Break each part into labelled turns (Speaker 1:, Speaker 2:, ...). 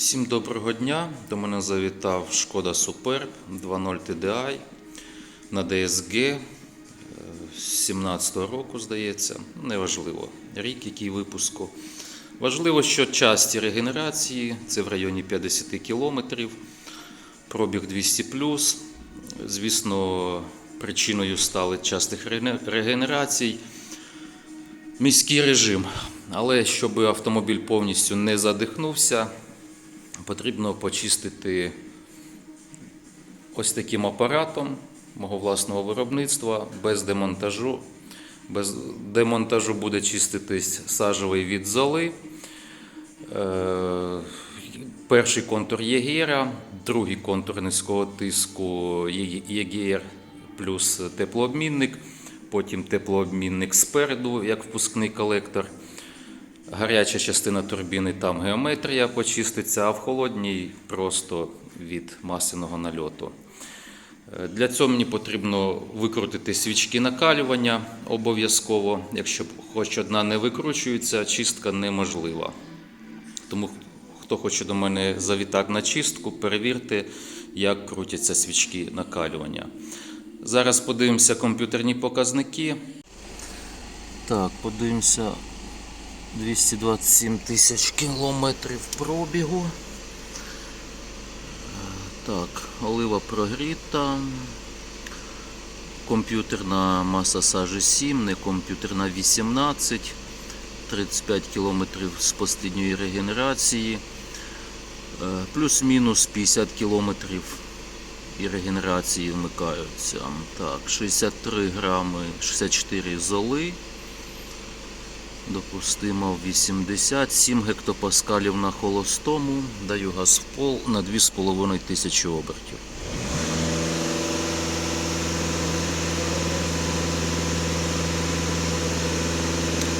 Speaker 1: Всім доброго дня. До мене завітав Шкода Superb 2.0 TDI на DSG з 17-го року, здається. Неважливо рік, який випуску. Важливо, що часті регенерації це в районі 50 кілометрів, пробіг 200 Звісно, причиною стали частих регенерацій міський режим. Але щоб автомобіль повністю не задихнувся, потрібно почистити ось таким апаратом мого власного виробництва без демонтажу. Без демонтажу буде чиститись сажевий від золи. Е, Перший контур ЄГР, другий контур низького тиску ЄГР плюс теплообмінник, потім теплообмінник спереду, як впускний колектор. Гаряча частина турбіни там геометрія почиститься, а в холодній просто від масляного нальоту. Е, Для цього мені потрібно викрутити свічки накалювання обов'язково. Якщо хоч одна не викручується, чистка неможлива. Тому хто хоче до мене завітати на чистку, перевірте, як крутяться свічки накалювання. Зараз подивимося комп'ютерні показники. Так, подивимося 227 тисяч кілометрів пробігу. Е, Так, олива прогріта. Комп'ютерна маса сажі 7, не комп'ютерна 18. 35 кілометрів з послідньої регенерації. Е, Плюс-мінус 50 кілометрів і регенерації вмикаються. Так, 63 грами, 64 золи. Допустимо 87 гектопаскалів на холостому. Даю газ в пол на 2,5 тисячі обертів.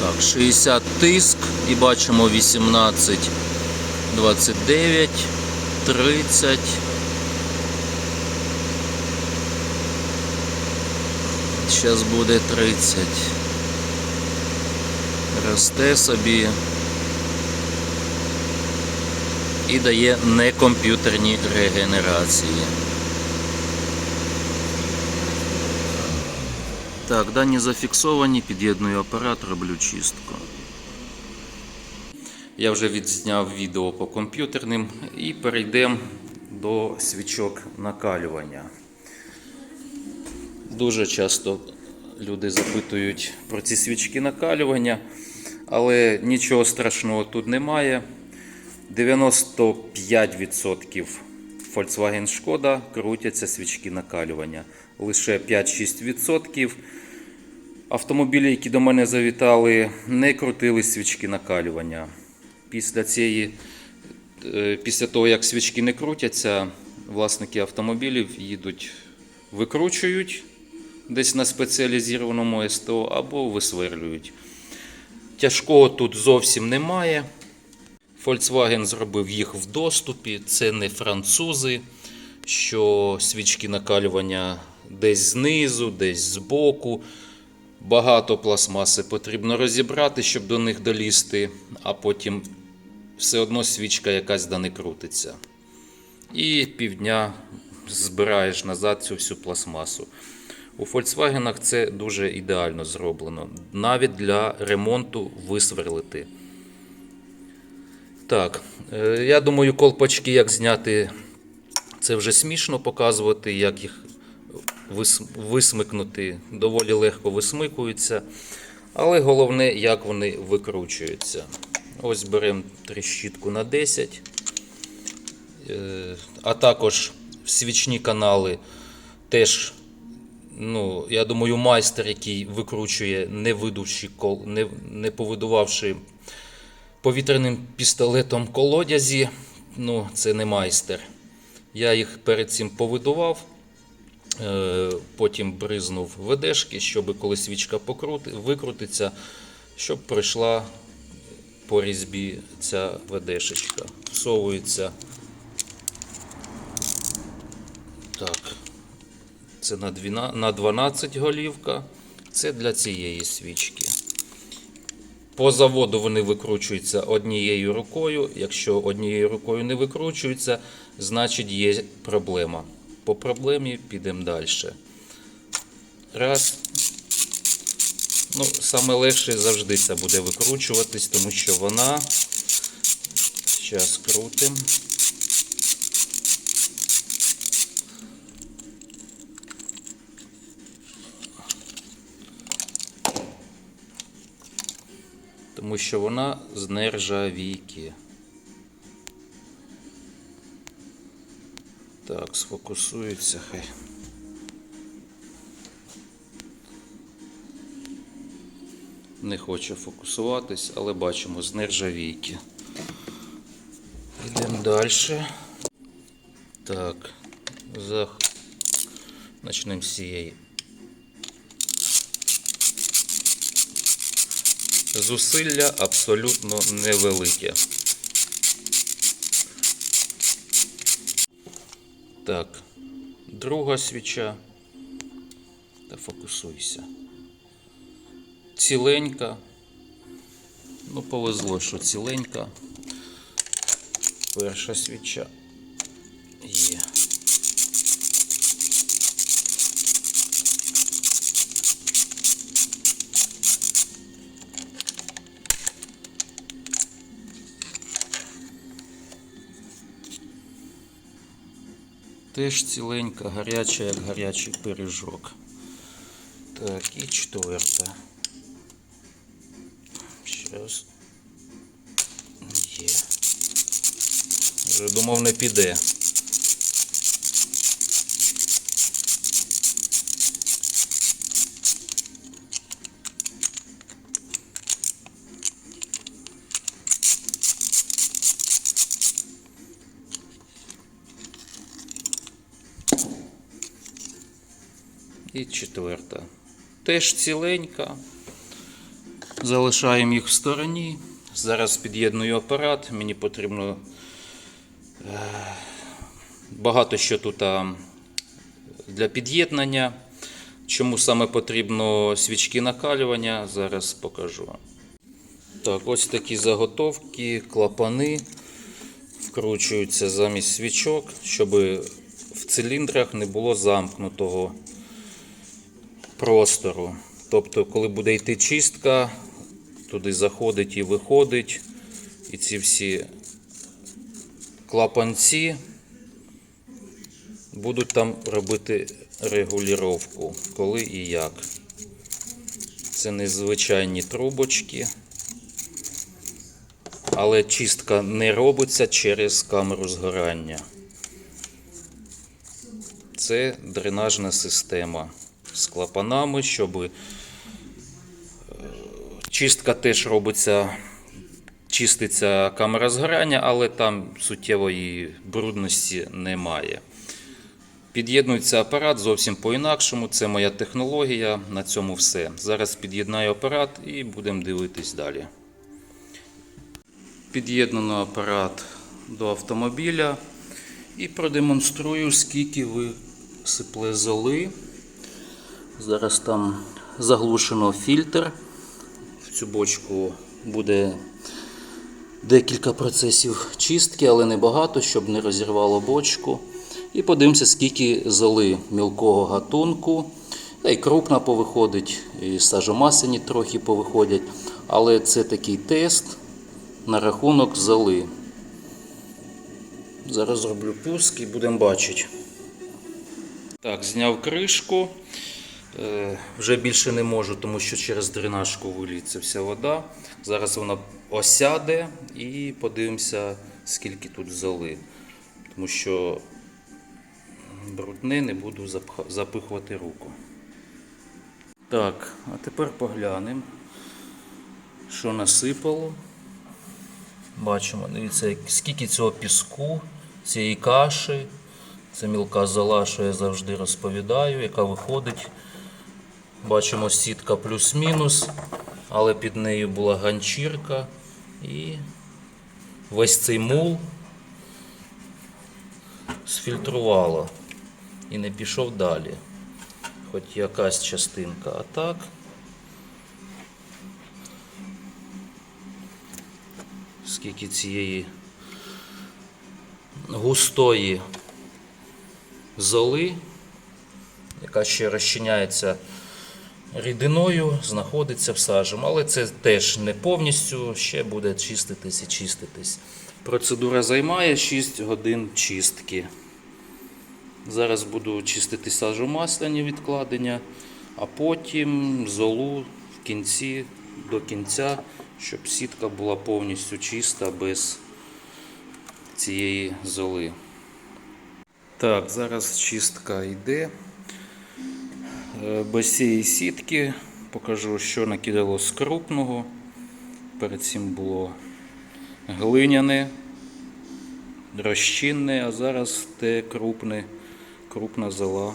Speaker 1: Так, 60 тиск і бачимо 18, 29, 30. Зараз буде 30. Росте собі і дає некомп'ютерні регенерації. Так, дані зафіксовані, під'єдную апарат, роблю чистку. Я вже відзняв відео по комп'ютерним і перейдемо до свічок накалювання. Дуже часто люди запитують про ці свічки накалювання, але нічого страшного тут немає. 95% Volkswagen Шкода крутяться свічки накалювання. Лише 5-6% автомобілі, які до мене завітали, не крутили свічки накалювання. Після цієї, е, після того, як свічки не крутяться, власники автомобілів їдуть, викручують десь на спеціалізованому СТО або висверлюють. Тяжкого тут зовсім немає. Volkswagen зробив їх в доступі. Це не французи, що свічки накалювання десь знизу, десь збоку. Багато пластмаси потрібно розібрати, щоб до них долізти, а потім все одно свічка якась да не крутиться. І півдня збираєш назад цю всю пластмасу. У Volkswagen це дуже ідеально зроблено. Навіть для ремонту висверлити. Так, е, я думаю, колпачки як зняти, це вже смішно показувати, як їх висмикнути. Доволі легко висмикуються. Але головне, як вони викручуються. Ось беремо тріщітку на 10. Е, А також свічні канали теж, ну, я думаю, майстер, який викручує, не видувши кол, не, не повидувавши повітряним пістолетом колодязі, ну, це не майстер. Я їх перед цим повидував, е, потім бризнув ведешки, щоб коли свічка покрути, викрутиться, щоб пройшла по різьбі ця ведешечка. Всовується. Так. Це на 12 голівка. Це для цієї свічки. По заводу вони викручуються однією рукою. Якщо однією рукою не викручуються, значить є проблема. По проблемі підемо далі. Раз. Ну, саме легше завжди це буде викручуватись, тому що вона. Зараз крутим. Що вона з нержавійки. Так, сфокусується хай. Не хоче фокусуватись, але бачимо з нержавійки. Йдемо далі. Так, зах... почнемо з цієї. Зусилля абсолютно невелике. Так, друга свіча. Та фокусуйся. Ціленька. Ну, повезло, що ціленька. Перша свіча є. Теж ціленька, гаряча, як гарячий пиріжок. Так, і четверта. Щас. Є. Вже думав не піде. І четверта. Теж ціленька. Залишаємо їх в стороні. Зараз під'єдную апарат. Мені потрібно е, багато що тут для під'єднання. Чому саме потрібно свічки накалювання, зараз покажу. Так, ось такі заготовки, клапани вкручуються замість свічок, щоб в циліндрах не було замкнутого простору. Тобто, коли буде йти чистка, туди заходить і виходить. І ці всі клапанці будуть там робити регулювання, коли і як. Це незвичайні трубочки. Але чистка не робиться через камеру згорання. Це дренажна система з клапанами, щоб е, чистка теж робиться, чиститься камера згорання, але там суттєвої брудності немає. Під'єднується апарат зовсім по-інакшому. Це моя технологія. На цьому все. Зараз під'єднаю апарат і будемо дивитись далі. Під'єднано апарат до автомобіля і продемонструю, скільки висипле золи. Зараз там заглушено фільтр. В цю бочку буде декілька процесів чистки, але не щоб не розірвало бочку. І подивимося, скільки золи мілкого гатунку. Та й крупна повиходить, і сажомасляні трохи повиходять. Але це такий тест на рахунок золи. Зараз зроблю пуск і будемо бачити. Так, зняв кришку. Е, Вже більше не можу, тому що через дренажку виліться вся вода. Зараз вона осяде і подивимося, скільки тут золи. Тому що брудне не буду запихувати руку. Так, а тепер поглянемо, що насипало. Бачимо, дивіться, скільки цього піску, цієї каші. Це мілка зола, що я завжди розповідаю, яка виходить. Бачимо сітка плюс-мінус, але під нею була ганчірка і весь цей мул сфільтрувало і не пішов далі. Хоч якась частинка, а так. скільки цієї густої золи, яка ще розчиняється рідиною, знаходиться в сажем. Але це теж не повністю, ще буде чиститись і чиститись. Процедура займає 6 годин чистки. Зараз буду чистити сажомасляні відкладення, а потім золу в кінці до кінця, щоб сітка була повністю чиста без цієї золи. Так, зараз чистка йде. Е, Без цієї сітки покажу, що накидало з крупного. Перед цим було глиняне, розчинне, а зараз те крупне, крупна зола.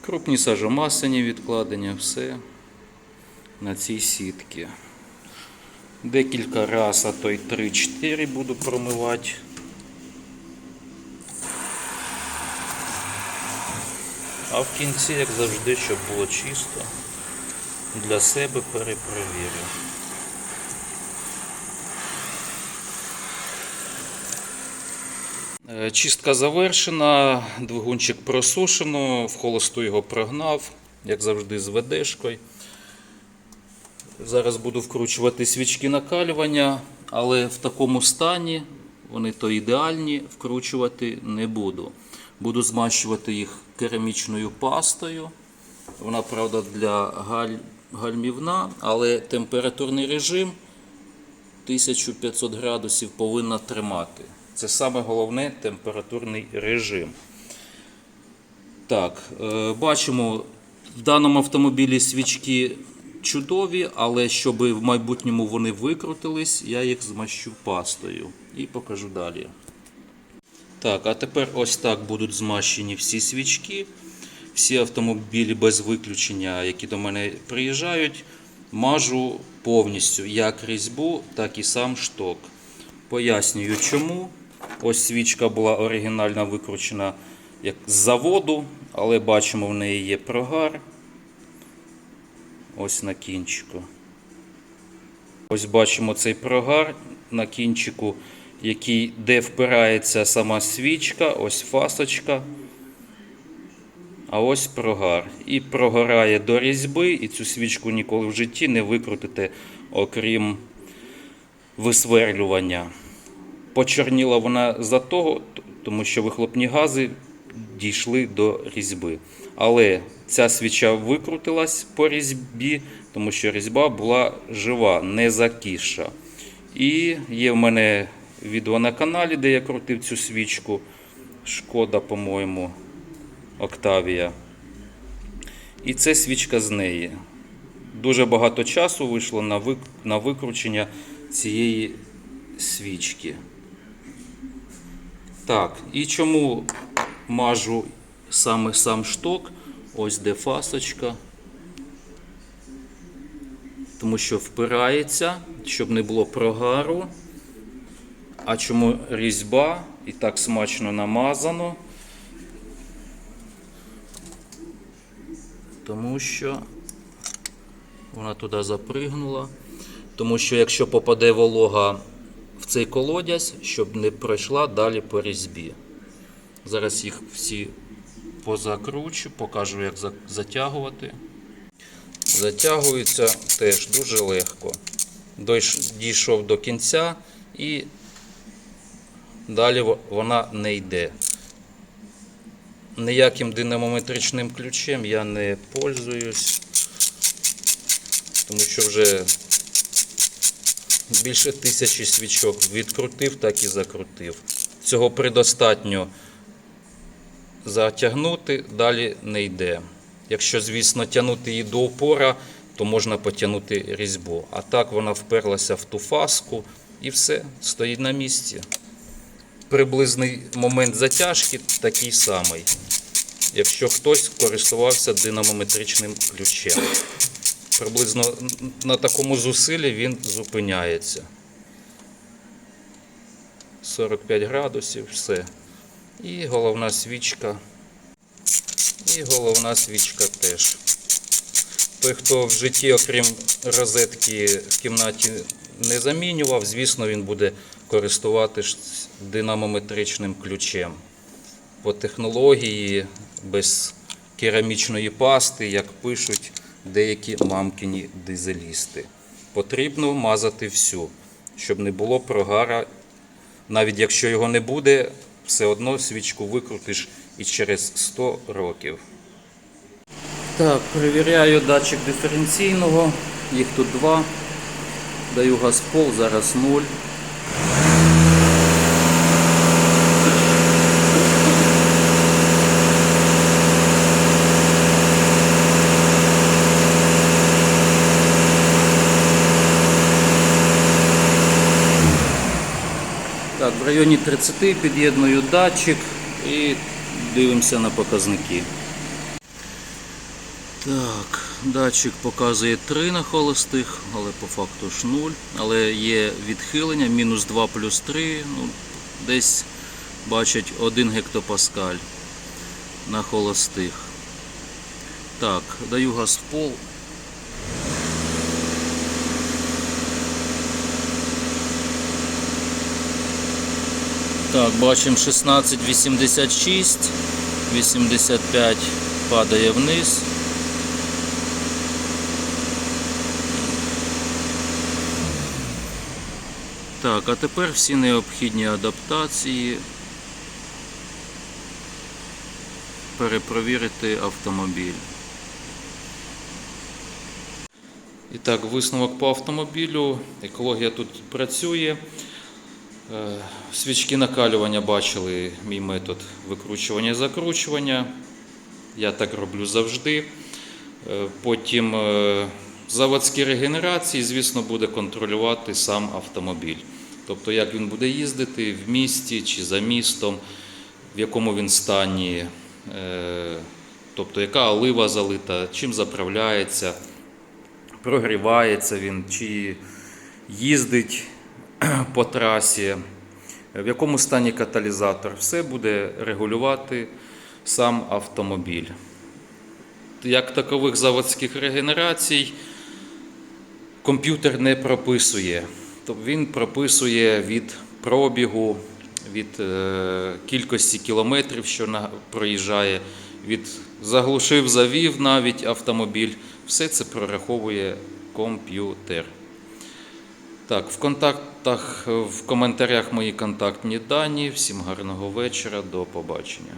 Speaker 1: Крупні сажомасляні відкладення, все на цій сітці. Декілька раз, а то й 3-4 буду промивати. А в кінці, як завжди, щоб було чисто, для себе перепровірю. Е, Чистка завершена, двигунчик просушено, в холосту його прогнав, як завжди, з ведешкою. Зараз буду вкручувати свічки накалювання, але в такому стані вони то ідеальні, вкручувати не буду. Буду змащувати їх керамічною пастою. Вона, правда, для галь... гальмівна, але температурний режим 1500 градусів повинна тримати. Це саме головне температурний режим. Так, е, бачимо, в даному автомобілі свічки чудові, але щоб в майбутньому вони викрутились, я їх змащу пастою і покажу далі. Так, а тепер ось так будуть змащені всі свічки. Всі автомобілі без виключення, які до мене приїжджають, мажу повністю як різьбу, так і сам шток. Пояснюю чому. Ось свічка була оригінально викручена як з заводу, але бачимо, в неї є прогар. Ось на кінчику. Ось бачимо цей прогар на кінчику, який, де впирається сама свічка, ось фасочка. А ось прогар. І прогорає до різьби, і цю свічку ніколи в житті не викрутите, окрім висверлювання. Почорніла вона за того, тому що вихлопні гази дійшли до різьби. Але ця свіча викрутилась по різьбі, тому що різьба була жива, не закіша. І є в мене відео на каналі, де я крутив цю свічку. Шкода, по-моєму, Октавія. І це свічка з неї. Дуже багато часу вийшло на вик- на викручення цієї свічки. Так, і чому мажу саме сам шток? Ось де фасочка. Тому що впирається, щоб не було прогару. А чому різьба і так смачно намазано? Тому що вона туди запригнула. Тому що якщо попаде волога в цей колодязь, щоб не пройшла далі по різьбі. Зараз їх всі позакручу, покажу, як затягувати. Затягується теж дуже легко. Дійшов до кінця і далі вона не йде. Ніяким динамометричним ключем я не пользуюсь, тому що вже більше тисячі свічок відкрутив, так і закрутив. Цього предостатньо затягнути, далі не йде. Якщо, звісно, тягнути її до опора, то можна потягнути різьбу. А так вона вперлася в ту фаску і все, стоїть на місці. Приблизний момент затяжки такий самий, якщо хтось користувався динамометричним ключем. Приблизно на такому зусиллі він зупиняється. 45 градусів, все. І головна свічка. І головна свічка теж. Той, хто в житті, окрім розетки в кімнаті не замінював. Звісно, він буде користуватись динамометричним ключем. По технології без керамічної пасти, як пишуть деякі мамкіні дизелісти. Потрібно мазати всю, щоб не було прогара. Навіть якщо його не буде, все одно свічку викрутиш і через 100 років. Так, перевіряю датчик диференційного. Їх тут два. Даю газ пол, зараз 0. Так, в районі 30 під'єдную датчик і дивимося на показники. Так, датчик показує 3 на холостих, але по факту ж 0. Але є відхилення, мінус 2 плюс 3, ну, десь бачать 1 гектопаскаль на холостих. Так, даю газ в пол. Так, бачимо 16,86, 85 падає вниз. Так, а тепер всі необхідні адаптації. Перепровірити автомобіль. І так, висновок по автомобілю. Екологія тут працює. Е, Свічки накалювання бачили мій метод викручування і закручування. Я так роблю завжди. Е, Потім е, заводські регенерації, звісно, буде контролювати сам автомобіль. Тобто, як він буде їздити в місті чи за містом, в якому він стані, е, тобто яка олива залита, чим заправляється, прогрівається він, чи їздить по трасі, в якому стані каталізатор. Все буде регулювати сам автомобіль. Як такових заводських регенерацій комп'ютер не прописує. Тобто він прописує від пробігу, від е, кількості кілометрів, що проїжджає, від заглушив, завів навіть автомобіль. Все це прораховує комп'ютер. Так, в контактах, в коментарях мої контактні дані. Всім гарного вечора, до побачення.